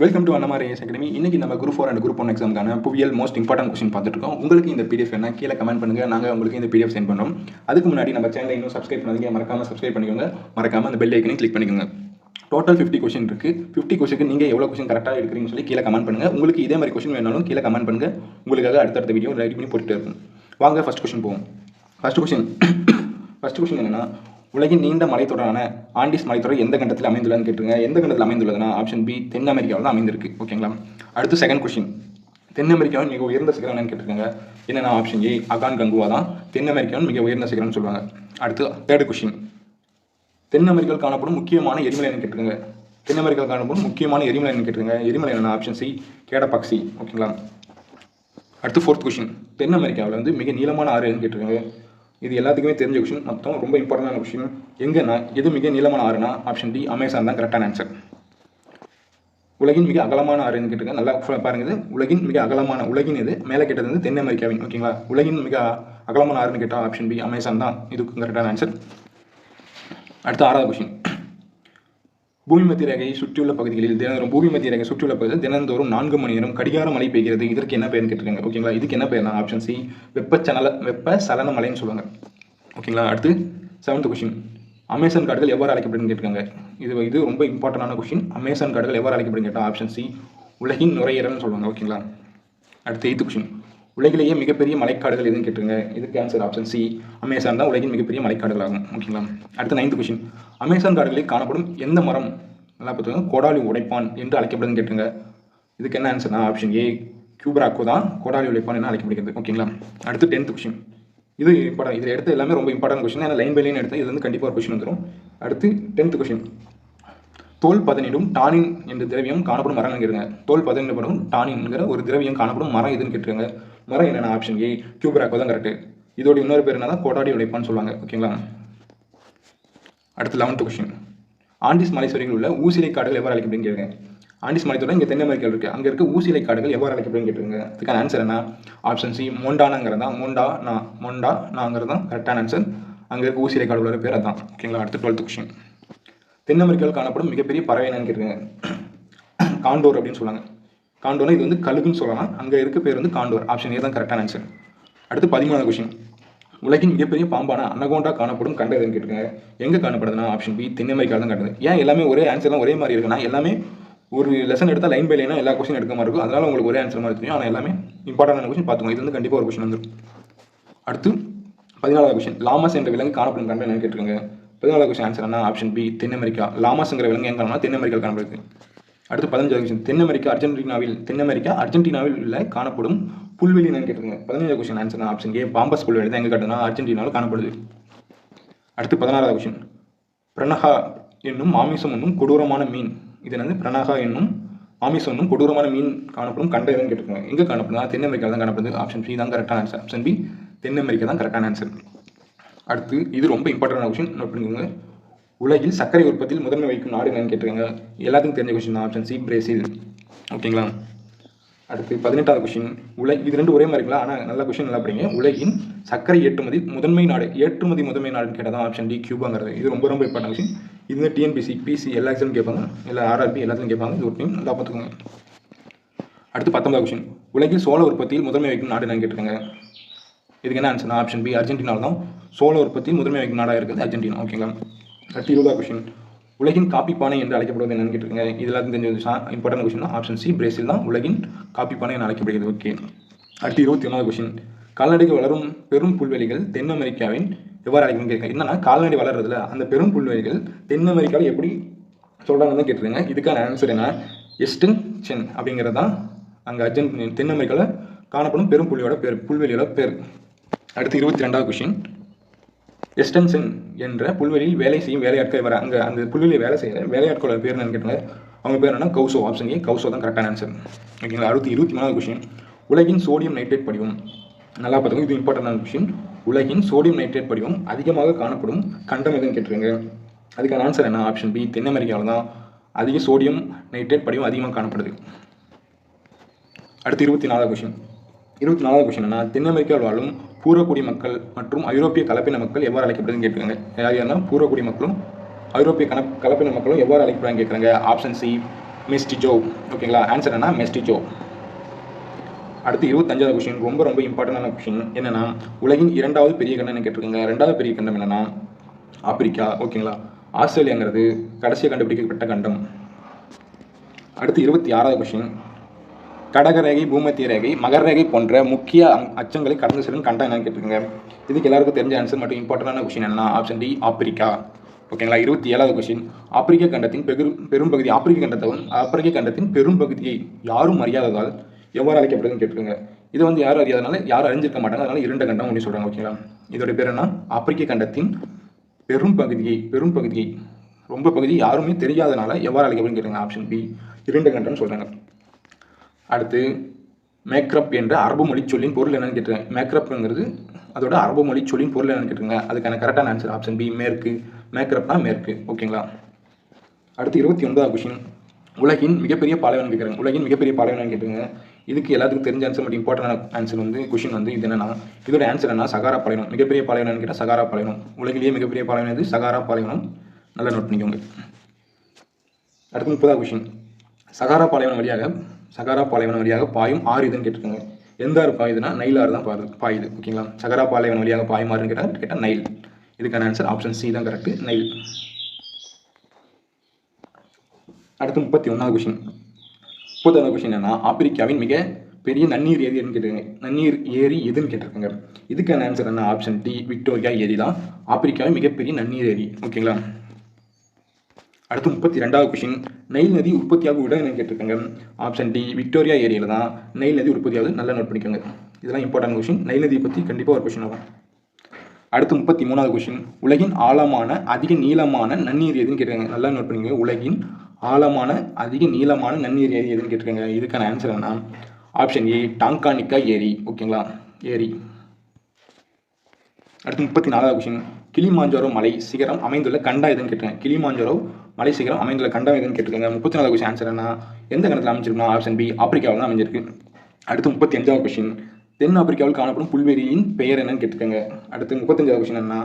Welcome to Annamari AS academy இன்னைக்கு நம்ம group four and group one எக்ஸாமுக்கான புவியல் most important question பார்த்துட்டு இருக்கோம் உங்களுக்கு இந்த பிடிஎஃப் என்ன கீழே கமெண்ட் பண்ணுங்க. நாங்கள் உங்களுக்கு இந்த பிடிஎஃப் சென்ட் பண்ணுறோம் அதுக்கு முன்னாடி நம்ம சேனலை இன்னும் சப்ஸ்கிரைப் பண்ணாதீங்க. மறக்காம சப்ஸ்கிரைப் பண்ணிக்கோங்க. மறக்காம அந்த பெல் ஐக்கனையும் கிளிக் பண்ணிக்கோங்க. டோட்டல் ஃபிஃப்டி கொஸ்டின் இருக்கு. ஃபிஃப்டி கொஸ்டினுக்கு நீங்கள் எவ்வளோ கொஸ்டின் கரெக்டாக எடுக்கிறீங்கன்னு சொல்லி கீழே கமெண்ட் பண்ணுங்க. உங்களுக்கு இதே மாதிரி கொஸ்டின் வேணாலும் கீழே கமெண்ட் பண்ணுங்க. உங்களுக்காக அடுத்தடுத்த வீடியோ ரெடி பண்ணி போட்டுட்டு இருக்கும் வாங்க ஃபர்ஸ்ட் கொஸ்டின் போவோம். ஃபஸ்ட் கொஸ்டின் ஃபஸ்ட் கொஸ்டின் என்னன்னா உலகின் நீண்ட மலைத்தொடரான ஆண்டிஸ் மலைத்தொடர் எந்த கண்டத்தில் அமைந்துள்ளதுன்னு கேட்டுருங்க. எந்த கண்டத்தில் அமைந்துள்ளதுன்னா ஆப்ஷன் பி தென் அமெரிக்காவில் தான் அமைந்திருக்கு. ஓகேங்களா அடுத்து செகண்ட் கொஷின் தென் அமெரிக்காவின் மிக உயர்ந்த சிகரம் என்னன்னு கேட்டிருக்காங்க. என்னென்னா ஆப்ஷன் ஏ அகான் கங்குவா தான். தென் அமெரிக்காவின் மிக உயர்ந்த சிகரம்னு சொல்லுவாங்க. அடுத்து தேர்ட் கொஷின் தென் அமெரிக்காவில் காணப்படும் முக்கியமான எரிமலை என்ன கேட்டிருக்காங்க. தென் அமெரிக்காவில் காணப்படும் முக்கியமான எரிமலை என்ன கேட்டிருக்காங்க. எரிமலை என்ன ஆப்ஷன் சி கேடபாக்சி ஓகேங்களா அடுத்து ஃபோர்த் கொஷின் தென் அமெரிக்காவில் வந்து மிக நீளமான ஆறு எதுன்னு கேட்டிருக்காங்க. இது எல்லாத்துக்குமே தெரிஞ்ச விஷயம். மொத்தம் ரொம்ப இம்பார்ட்டண்டான விஷயம். எங்கன்னா எது மிக நீளமான ஆறுனா ஆப்ஷன் டி அமேசான் தான் கரெக்டான ஆன்சர் உலகின் மிக அகலமான ஆறுன்னு கேட்டிருக்காங்க நல்லா பாருங்க இது. உலகின் மிக அகலமான உலகின் இது மேலே கேட்டது வந்து தென் அமெரிக்காவின் ஓகேங்களா? உலகின் மிக அகலமான ஆறுன்னு கேட்டால் ஆப்ஷன் பி அமேசான் தான். இதுக்கு கரெக்டான ஆன்சர் அடுத்து ஆறாவது கொஷின் பூமி மத்திய ரேகையை சுற்றியுள்ள பகுதிகளில் தினந்தோறும் பூமி மத்திய ரேகை சுற்றியுள்ள பகுதியில் தினந்தோறும் நான்கு மணி நேரம் கடிகார மழை பெய்கிறது. இதற்கு என்ன பெயர்னு கேட்டிருக்காங்க. ஓகேங்களா இதுக்கு என்ன பெயர்னா ஆப்ஷன் சி வெப்பச்சலன வெப்ப சலன மலைன்னு சொல்லுவாங்க. ஓகேங்களா அடுத்து செவன்த் கொஷின் அமேசான் காடுகள் எவ்வாறு அழைக்கப்படுதுன்னு கேட்டிருக்காங்க. இது இது ரொம்ப இம்பார்ட்டண்டான கொஷின் அமேசான் காடுகள் எவ்வாறு அழைக்கப்படுன்னு கேட்டால் ஆப்ஷன் சி உலகின் நுரையீரல்னு சொல்லுவாங்க. ஓகேங்களா அடுத்து எய்த் கொஷின் உலகிலேயே மிகப்பெரிய மலைக்காடுகள் எதுன்னு கேட்டுருங்க. இதுக்கு ஆன்சர் ஆப்ஷன் சி அமேசான் தான் உலகின் மிகப்பெரிய மலைக்காடுகள் ஆகும். ஓகேங்களா அடுத்து நைன்த் கொஷின் அமேசான் காடுகளில் காணப்படும் எந்த மரம்? நல்லா பார்த்துக்கோங்க. கோடாலி உடைப்பான் என்று அழைக்கப்படுதுன்னு கேட்டுருங்க. இதுக்கு என்ன ஆன்சர்னா ஆப்ஷன் ஏ கியூபராக்கோ தான் கோடாலி உடைப்பான் என அழைக்கப்படுகிறது. ஓகேங்களா அடுத்து டென்த் கொஷின் இது இம்பார்ட்டன் இதில் எடுத்த எல்லாமே ரொம்ப இம்பார்ட்டன்ட் கொஷின் ஏன்னா லைன் பை லைன் எடுத்து இது வந்து கண்டிப்பாக ஒரு கொஷின் வந்துடும் அடுத்து டென்த் கொஷின் தோல் பதனிடும் டானின் என்ற திரவியம் காணப்படும் மரம் என்கிறங்க தோல் பதனிடப்படும் டானின்ங்கிற ஒரு திரவியம் காணப்படும் மரம் எதுன்னு கேட்டுருங்க. மரம் என்னென்ன? ஆப்ஷன் ஏ கியூபராக்கோ தான் கரெக்ட் இதோட இன்னொரு பேர் என்ன தான் கோடாடி உழைப்பான்னு சொல்லுவாங்க. ஓகேங்களா அடுத்து லெவன்த் கொஷின் ஆண்டிஸ் மலைச்சரிவில் உள்ள ஊசிலை காடுகள் எவ்வாறு அழைக்கப்படுன்னு கேட்குறேன் ஆண்டிஸ் மலைத்தோட இங்கே தென் அமெரிக்காவில் இருக்குது அங்கே இருக்க ஊசிலை காடுகள் எவ்வாறு அழைக்கப்படுன்னு கேட்டுருங்க. அதுக்கான ஆன்சர் என்ன? ஆப்ஷன் சி மொண்டானாங்கிறது? தான் மொண்டா நான் மொண்டா நாங்கிறது? தான் கரெக்டான ஆன்சர் அங்கே இருக்க ஊசிலை காடுகளோட பேர் அதான். ஓகேங்களா அடுத்து டுவெல்த் கொஷின் தென் அமெரிக்காவில் காணப்படும் மிகப்பெரிய பறவை என்னன்னு கேட்டுருங்க காண்டோர் அப்படின்னு சொல்லுவாங்க. காண்டோர்னா இது வந்து கழுகுன்னு சொல்லலாம். அங்கே இருக்க பேர் வந்து காண்டோர். ஆப்ஷன் ஏ தான் கரெக்டான ஆன்சர் அடுத்து பதிமூணாவது கொஷின் உலகின் மிகப்பெரிய பாம்பான அன்னகோண்டா காணப்படும் கண்டதுன்னு கேட்டுருக்காங்க. எங்கே காணப்படுதுன்னா ஆப்ஷன் பி தென் அமெரிக்காவில் தான் காட்டுது. ஏன் எல்லாமே ஒரே ஆன்சர்லாம் ஒரே மாதிரி இருக்குன்னா எல்லாமே ஒரு லெசன் எடுத்தால் லைன் பை லைனாக எல்லா கொஸ்டின் எடுக்க மாதிரி இருக்கும். அதனால உங்களுக்கு ஒரே ஆன்சர் மாதிரி தெரியும். ஆனால் எல்லாமே இம்பார்ட்டன்டான கொஸ்டின் பார்த்துக்கோங்க. இது வந்து கண்டிப்பாக ஒரு கொஸ்டின் வந்துடும் அடுத்து பதினாலாவது கொஸ்டின் லாமஸ் என்ற விலங்கு காணப்படும் கண்ட என்னன்னு கேட்டிருக்காங்க. பதினாலாவது கொஸ்டின் ஆன்சர் என்ன ஆப்ஷன் பி தென் அமெரிக்கா. லாமாஸ்ங்கிற விலங்கு எங்கே காணலாம் தென் அமெரிக்காவில் காணப்படுது. அடுத்து பதினஞ்சாவது கொஸ்டின் தென் அமெரிக்கா அர்ஜென்டினாவில் தென் அமெரிக்கா அர்ஜென்டினாவில் உள்ள காணப்படும் புல்வெளி என்னன்னு கேட்டிருக்காங்க பதினஞ்சாவது question answer option A pampas புல்வெளி தான் எங்கே காட்டுனா அர்ஜென்டினாவில் காணப்படுது. அடுத்து பதினாறாவது கொஸ்டின் பிரணஹா என்னும் மாமிசம் என்னும் கொடூரமான மீன். இது என்னது? பிரணஹா என்னும் மாமிசம் என்னும் கொடூரமான மீன் காணப்படும் கண்ட எதுன்னு கேட்டிருக்காங்க. எங்கே காணப்படுது தென் அமெரிக்காவில் தான் காணப்படுது. ஆப்ஷன் பி தான் கரெக்டான ஆன்சர் ஆப்ஷன் பி தென் அமெரிக்கா தான் கரெக்டான ஆன்சர் அடுத்து இது ரொம்ப இம்பார்ட்டண்டான கொஷின் நோட் பண்ணிக்கோங்க. உலகில் சர்க்கரை உற்பத்தியில் முதன்மை வைக்கும் நாடு என்னன்னு கேட்டிருக்காங்க. எல்லாத்துக்கும் தெரிஞ்ச கொஸ்டின் ஆப்ஷன் சி பிரேசில் ஓகேங்களா அடுத்து பதினெட்டாவது கொஷின் உலக இது ரெண்டு ஒரே மாதிரி இருக்கலாம் ஆனால் நல்ல கொஷின் நல்லா படிங்க. உலகின் சர்க்கரை ஏற்றுமதி முதன்மை நாடு ஏற்றுமதி முதன்மை நாடுன்னு கேட்டால் தான் ஆப்ஷன் டி கியூபாங்கிறது இது ரொம்ப ரொம்ப இம்பார்ட்டன் கொஷின் இது வந்து டிஎன்பிசி பிசி எல்லா கேட்பாங்க. இல்லை ஆர்ஆர்பி எல்லாத்துலையும் கேட்பாங்க. இது ஒரு டைம் நல்லா பார்த்துக்கோங்க. அடுத்து பத்தொன்பதாவது கொஷின் உலகில் சோள உற்பத்தியில் முதன்மை வைக்கும் நாடு என்னன்னு கேட்டிருக்காங்க. இதுக்கு என்ன ஆன்சர் ஆப்ஷன் பி அர்ஜென்டினாவில் தான் சோள உற்பத்தியில் முதன்மை வகிக்கும் நாடாக இருக்குது அர்ஜென்டினா ஓகேங்களா? அடுத்து இருபதாவது கொஷின் உலகின் காப்பி பானை என்று அழைக்கப்படுவது என்னன்னு கேட்டிருக்கேன் இதெல்லாம் தெரிஞ்ச இம்பார்ட்டன் கொஷின் தான். ஆப்ஷன் சி பிரேசில் தான் உலகின் காப்பி பானை என அழைக்கப்படுகிறது. ஓகே அடுத்து இருபத்தி ஒன்றாவது கொஷின் கால்நடைகள் வளரும் பெரும் புல்வெளிகள் தென் அமெரிக்காவின் எவ்வாறு அழைக்கணும்னு கேட்க என்னன்னா கால்நடை வளர்றதுல அந்த பெரும் புல்வெளிகள் தென் அமெரிக்காவில் எப்படி சொல்கிறாங்கன்னு தான் கேட்டிருக்காங்க. இதுக்கான ஆன்சர் என்ன? எஸ்டன்ஷன் அப்படிங்கிறது தான் அங்கே அர்ஜென்ட் தென் அமெரிக்காவில் காணப்படும் பெரும் புள்ளியோட பேர் புல்வெளியோட பேர். அடுத்து இருபத்தி ரெண்டாவது கொஷின் எஸ்டன்சன் என்ற புல்வெளியில் வேலை செய்யும் வேலையாட்கள் வர அங்கே அந்த புல்வெளியில் வேலை செய்கிற வேலையாட்களோட பேர் என்னன்னு கேட்டாங்க அவங்க பேர் என்னன்னா கௌசோ. ஆப்ஷன் ஏ கௌசோ தான் கரெக்டான ஆன்சர் ஓகேங்களா அடுத்து இருபத்தி மூணாவது கொஷின் உலகின் சோடியம் நைட்ரேட் படிவம். நல்லா பார்த்துக்கோங்க இது இம்பார்ட்டண்டான கொஷின் உலகின் சோடியம் நைட்ரேட் படிவம் அதிகமாக காணப்படும் கண்டம் எதுன்னு கேட்டுருங்க அதுக்கான ஆன்சர் என்ன? ஆப்ஷன் பி தென் அமெரிக்காவில் தான் அதிக சோடியம் நைட்ரேட் படிவம் அதிகமாக காணப்படுது. அடுத்து இருபத்தி நாலாவது கொஷின் இருபத்தி நாலாவது கொஷின் என்ன தென் அமெரிக்காவில் வாழும் பூர்வக்குடி மக்கள் மற்றும் ஐரோப்பிய கலப்பின மக்கள் எவ்வாறு அழைக்கப்படுதுன்னு கேட்குறாங்க. யார் யாருன்னா பூர்வக்குடி மக்களும் ஐரோப்பிய கண கலப்பின மக்களும் எவ்வாறு அழைக்கப்படுறாங்க கேட்குறாங்க. ஆப்ஷன் சி மெஸ்டிஜோ ஓகேங்களா ஆன்சர் என்ன மெஸ்டிஜோ அடுத்து இருபத்தஞ்சாவது கொஷின் ரொம்ப ரொம்ப இம்பார்ட்டண்டான கொஷின் என்னென்னா உலகின் இரண்டாவது பெரிய கண்டம் கேட்டிருக்காங்க. ரெண்டாவது பெரிய கண்டம் என்னென்னா ஆப்பிரிக்கா. ஓகேங்களா ஆஸ்திரேலியாங்கிறது கடைசியாக கண்டுபிடிக்கப்பட்ட கண்டம். அடுத்து இருபத்தி ஆறாவது கொஷின் கடகரேகை பூமத்திய ரேகை மகர ரேகை போன்ற முக்கிய அச்சங்களை கடந்து செல்லும் கண்டம் என்னன்னு கேட்டிருக்காங்க. இதுக்கு எல்லாருக்கும் தெரிஞ்ச ஆன்சர் மட்டும் இம்பார்ட்டண்டான கொஷின் என்ன ஆப்ஷன் டி ஆப்பிரிக்கா. ஓகேங்களா இருபத்தி ஏழாவது கொஷின் ஆப்பிரிக்க கண்டத்தின் பெரும் பெரும்பகுதி ஆப்பிரிக்க கண்டத்தவன் ஆப்பிரிக்க கண்டத்தின் பெரும்பகுதியை யாரும் அறியாததால் எவ்வாறு அழைக்கப்படுதுன்னு கேட்டிருக்காங்க. இது வந்து யாரும் அறியாதனால யாரும் அறிஞ்சிருக்க மாட்டாங்க. அதனால இரண்ட கண்டம் ஒன்று சொல்கிறாங்க ஓகேங்களா இதோட பேர் என்ன? ஆப்பிரிக்க கண்டத்தின் பெரும்பகுதியை பெரும்பகுதியை ரொம்ப பகுதி யாருமே தெரியாதனால எவ்வாறு அழைக்கப்படுன்னு கேட்டுருங்க ஆப்ஷன் பி இரண்டு கண்டம்னு சொல்கிறாங்க அடுத்து மேக்ரப் என்ற அரபு மொழி சொல்லின் பொருள் என்னன்னு கேட்டிருக்காங்க மேக்ரப்ங்கிறது அதோட அரபு மொழி சொல்லின் பொருள் என்னன்னு கேட்டுருங்க. அதுக்கான கரெக்டான ஆன்சர் ஆப்ஷன் பி மேற்கு. மேக்ரப்னா மேற்கு. ஓகேங்களா? அடுத்து இருபத்தி ஒன்பதாவது கொஷின் உலகின் மிகப்பெரிய பாலைவனம் கேட்குறாங்க உலகின் மிகப்பெரிய பாலைவனம் கேட்டுங்க இதுக்கு எல்லாத்துக்கும் தெரிஞ்ச ஆன்சர் மட்டும் இம்பார்ட்டன்டான ஆன்சர் வந்து கொஷின் வந்து இது என்னன்னா இதோட ஆன்சர் என்ன சகாரா பாலைவனம். மிகப்பெரிய பாலைவனம் கேட்டால் சகாரா பாலைவனம். உலகிலேயே மிகப்பெரிய பாலைவனம் இது சகாரா பாலைவனம். நல்லா நோட் பண்ணிக்கோங்க. அடுத்து முப்பதாவது கொஷின் சகாரா பாலைவனம் வழியாக சகாரா பாலைவனம் வழியாக பாயும் ஆறு இதுன்னு கேட்டிருக்காங்க. எந்த ஆறு பாயுதுன்னா நைல் ஆறு தான் பாயுது பாயுது ஓகேங்களா? சகாரா பாலைவனம் வழியாக பாயும் ஆறுன்னு கேட்டால் கேட்டால் நைல். இதுக்கான ஆன்சர் ஆப்ஷன் சி தான் கரெக்ட் நைல். அடுத்து முப்பத்தி ஒன்றாவது கொஷின் முப்பத்தொன்னாவது கொஷின் என்னன்னா ஆப்பிரிக்காவின் மிக பெரிய நன்னீர் ஏரி கேட்டிருக்காங்க. நன்னீர் ஏரி எதுன்னு கேட்டிருக்காங்க. இதுக்கான ஆன்சர் என்ன? ஆப்ஷன் டி விக்டோரியா ஏரி தான் ஆப்பிரிக்காவின் மிகப்பெரிய நன்னீர் ஏரி ஓகேங்களா? அடுத்து முப்பத்தி ரெண்டாவது கொஷின் நைல் நதி உற்பத்தியாகும் இடம் என்னன்னு கேட்டிருக்காங்க. ஆப்ஷன் டி விக்டோரியா ஏரியாவில் தான் நைல் நதி உற்பத்தியாகுது. நல்லா நோட் பண்ணிக்கோங்க. இதெல்லாம் இம்பார்ட்டன்ட் கொஷின் நைல் நதியை பற்றி கண்டிப்பாக ஒரு கொஷின் ஆகும். அடுத்து முப்பத்தி மூணாவது கொஷின் உலகின் ஆழமான அதிக நீளமான நன்னீர் எதுன்னு கேட்டிருக்காங்க. நல்லா நோட் பண்ணிக்கோங்க. உலகின் ஆழமான அதிக நீளமான நன்னீர் ஏரி எதுன்னு கேட்டிருக்காங்க. இதுக்கான ஆன்சர் என்ன ஆப்ஷன் ஏ டாங்கானிக்கா ஏரி. ஓகேங்களா ஏரி. அடுத்து முப்பத்தி நாலாவது கொஷின் கிளிமாஞ்சோரோ மலை சிகரம் அமைந்துள்ள கண்டா எதுன்னு கேட்டிருக்காங்க. கிளிமாஞ்சோரோ மலை சிகரம் அமைந்துள்ள கண்டம் எதுன்னு கேட்டிருக்காங்க. முப்பத்தி நாலாவது கொஸ்டின் ஆன்சர் என்ன? எந்த கணத்தில் அமைஞ்சிருக்குன்னா ஆப்ஷன் பி ஆப்பிரிக்காவில் தான் அமைஞ்சிருக்கு. அடுத்து முப்பத்தி அஞ்சாவது கொஷின் தென் ஆப்பிரிக்காவில் காணப்படும் புல்வெளியின் பெயர் என்னன்னு கேட்டிருக்காங்க. அடுத்து முப்பத்தஞ்சாவது கொஷின் என்ன?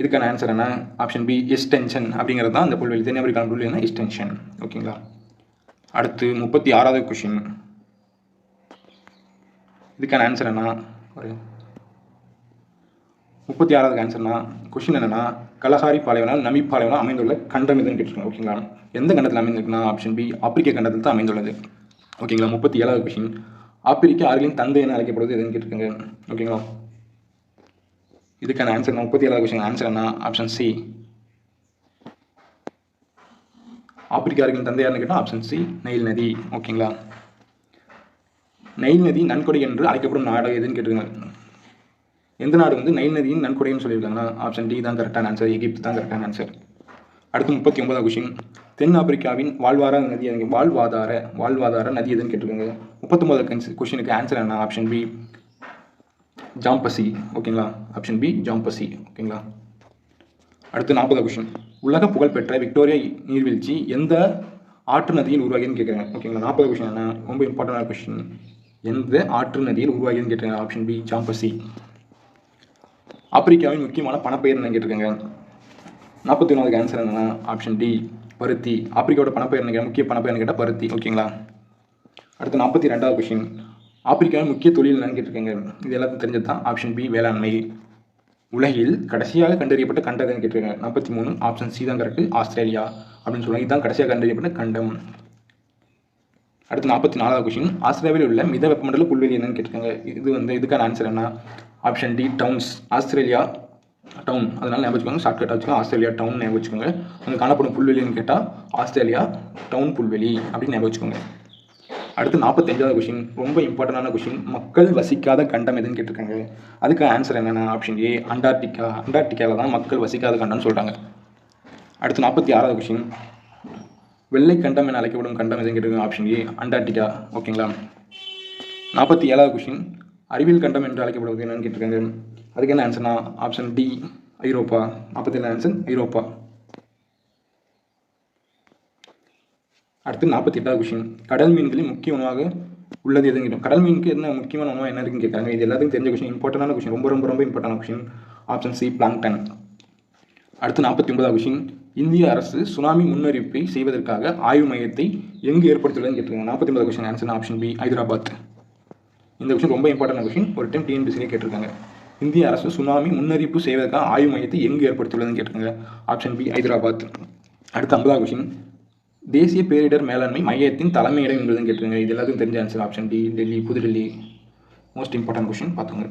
இதுக்கான ஆன்சர் என்ன? ஆப்ஷன் பி எஸ்டென்ஷன் அப்படிங்கிறது தான் அந்த புல்வெளி. தென் ஆப்பிரிக்கா புல்வெளி என்ன? எஸ்டென்ஷன் ஓகேங்களா அடுத்து முப்பத்தி ஆறாவது கொஷின் இதுக்கான ஆன்சர் என்ன? ஒரு முப்பத்தி ஆறாவது ஆன்சர்னா கொஷின் என்னன்னா கலஹாரி பாலைவனால் நமி பாலைவனால் அமைந்துள்ள கண்டம் எதுன்னு கேட்டிருக்காங்க ஓகேங்களா எந்த கண்டத்தில் அமைந்திருக்குன்னா ஆப்ஷன் பி ஆப்பிரிக்க கண்டத்தில் தான் அமைந்துள்ளது. ஓகேங்களா முப்பத்தி ஏழாவது கொஷின் ஆப்பிரிக்க ஆறுகளின் தந்தை என அழைக்கப்படுவது எதுன்னு கேட்டிருக்காங்க ஓகேங்களா இதுக்கான ஆன்சர் முப்பத்தி ஏழாவது கொஷின் ஆன்சர் என்ன ஆப்ஷன் சி ஆப்பிரிக்கா ஆறுகளின் தந்தை யாருன்னு கேட்டால் ஆப்ஷன் சி நைல் நதி ஓகேங்களா நைல் நதி நன்கொடை என்று அழைக்கப்படும் நாடு எதுன்னு கேட்டிருக்காங்க எந்த நாடு வந்து நைல் நதியின் நன்கொடைன்னு சொல்லியிருக்காங்கன்னா ஆப்ஷன் டி தான் கரெக்டான ஆன்சர் எகிப்து தான் கரெக்டான ஆன்சர் அடுத்து முப்பத்தி ஒன்பதாம் கொஷின் தென் ஆப்பிரிக்காவின் வாழ்வார நதி எதுங்க வாழ்வாதார வாழ்வாதார நதி எதுன்னு கேட்டிருக்காங்க. முப்பத்தொம்பது கொஷினுக்கு ஆன்சர் என்ன? ஆப்ஷன் பி ஜாம்பசி ஓகேங்களா ஆப்ஷன் பி ஜாம்பசி ஓகேங்களா அடுத்து நாற்பதாம் கொஷின் உலக புகழ்பெற்ற விக்டோரியா நீர்வீழ்ச்சி எந்த ஆற்று நதியில் உருவாகியதுன்னு கேட்குறாங்க. ஓகேங்களா நாற்பது கொஷின் என்ன? ரொம்ப இம்பார்ட்டண்டான கொஷின் எந்த ஆற்று நதியில் உருவாகியதுன்னு கேட்குறாங்க. ஆப்ஷன் பி ஜாம்பசி ஆப்பிரிக்காவின் முக்கியமான பணப்பெயர் என்ன கேட்டிருக்காங்க? நாற்பத்தி ஒன்றாவது ஆன்சர் என்னன்னா ஆப்ஷன் டி பருத்தி. ஆப்பிரிக்காவோட பணப்பெயர் என்ன முக்கிய பணப்பெயர்னு கேட்டால் பருத்தி ஓகேங்களா? அடுத்து நாற்பத்தி ரெண்டாவது கொஷின் ஆப்பிரிக்காவின் முக்கிய தொழில் என்னன்னு கேட்டிருக்காங்க. இது எல்லாத்தையும் தெரிஞ்சது தான் ஆப்ஷன் பி வேளாண்மை. உலகில் கடைசியாக கண்டறியப்பட்ட கண்டம் கேட்டிருக்காங்க. நாற்பத்தி மூணு ஆப்ஷன் சி தான் கரெக்ட் ஆஸ்திரேலியா அப்படின்னு சொல்லுவாங்க. இதுதான் கடைசியாக கண்டறியப்பட்ட கண்டம். அடுத்து நாற்பத்தி நாலாவது கொஷின் ஆஸ்திரேலியாவில் உள்ள மித வெப்பமண்டல புல்வெளி என்னன்னு கேட்டிருக்காங்க. இது வந்து இதுக்கான ஆன்சர் என்ன? Option D downs Australia down அதனால ஞாபகம் வச்சுக்கோங்க ஷார்ட்கட்டாக வச்சுக்கோங்க. ஆஸ்திரேலியா டவுன் ஞாபகம் வச்சுக்கோங்க. அங்கே காணப்படும் புல்வெளின்னு கேட்டால் ஆஸ்திரேலியா டவுன் புல்வெளி அப்படின்னு ஞாபகம் வச்சுக்கோங்க. அடுத்து நாற்பத்தஞ்சாவது கொஷின் ரொம்ப இம்பார்ட்டண்டான கொஷின் மக்கள் வசிக்காத கண்டம் எதுன்னு கேட்டிருக்காங்க. அதுக்கு ஆன்சர் என்னென்ன ஆப்ஷன் ஏ அண்டார்டிகா. அண்டார்டிகாவில் தான் மக்கள் வசிக்காத கண்டம்னு சொல்கிறாங்க அடுத்து நாற்பத்தி ஆறாவது கொஷின் வெள்ளை கண்டம் என அழைக்கப்படும் கண்டம் எதுன்னு கேட்டிருக்காங்க ஆப்ஷன் ஏ அண்டார்டிகா ஓகேங்களா நாற்பத்தி ஏழாவது கொஷின் அறிவியல் கண்டம் என்று அழைக்கப்படுவது என்னன்னு கேட்டிருக்காங்க. அதுக்கு என்ன ஆன்சர்னா ஆப்ஷன் டி ஐரோப்பா. நாற்பத்தி ஏழு ஆன்சர் ஐரோப்பா. அடுத்து நாற்பத்தி எட்டாவது கொஷின் கடல் மீன்களில் முக்கிய உணவாக உள்ளது எதுவும் கேட்டோம். கடல் மீனுக்கு என்ன முக்கியமான உணவு என்ன இருக்குன்னு கேட்குறாங்க. இது எல்லாத்துக்கும் தெரிஞ்ச கொஷின் இம்பார்ட்டண்டான கொஷின் ரொம்ப ரொம்ப ரொம்ப important question option C plankton அடுத்து நாற்பத்தி ஒன்பதாவது கொஷின் இந்திய அரசு சுனாமி முன்னறிவிப்பை செய்வதற்காக ஆய்வு மையத்தை எங்கு ஏற்படுத்தியுள்ளதுன்னு கேட்டிருக்காங்க. நாற்பத்தி ஒன்பது question answer option B Hyderabad. இந்த கொஸ்டின் ரொம்ப இம்பார்ட்டன்ட் கொஸ்டின் ஒரு டைம் டிஎன்பிசிலே கேட்டிருக்காங்க. இந்திய அரசு சுனாமி முன்னறிவிப்பு செய்வதற்காக ஆய்வு மையத்தை எங்கு ஏற்படுத்தியுள்ளதுன்னு கேட்டிருக்காங்க. Option B Hyderabad. அடுத்த ஐம்பதாவது கொஸ்டின் தேசிய பேரிடர் மேலாண்மை மையத்தின் தலைமையிடம் என்பதுன்னு கேட்டிருக்காங்க. இது எல்லாத்துக்கும் தெரிஞ்ச answer option D Delhi Pudhu Delhi. Most important question பார்த்துங்க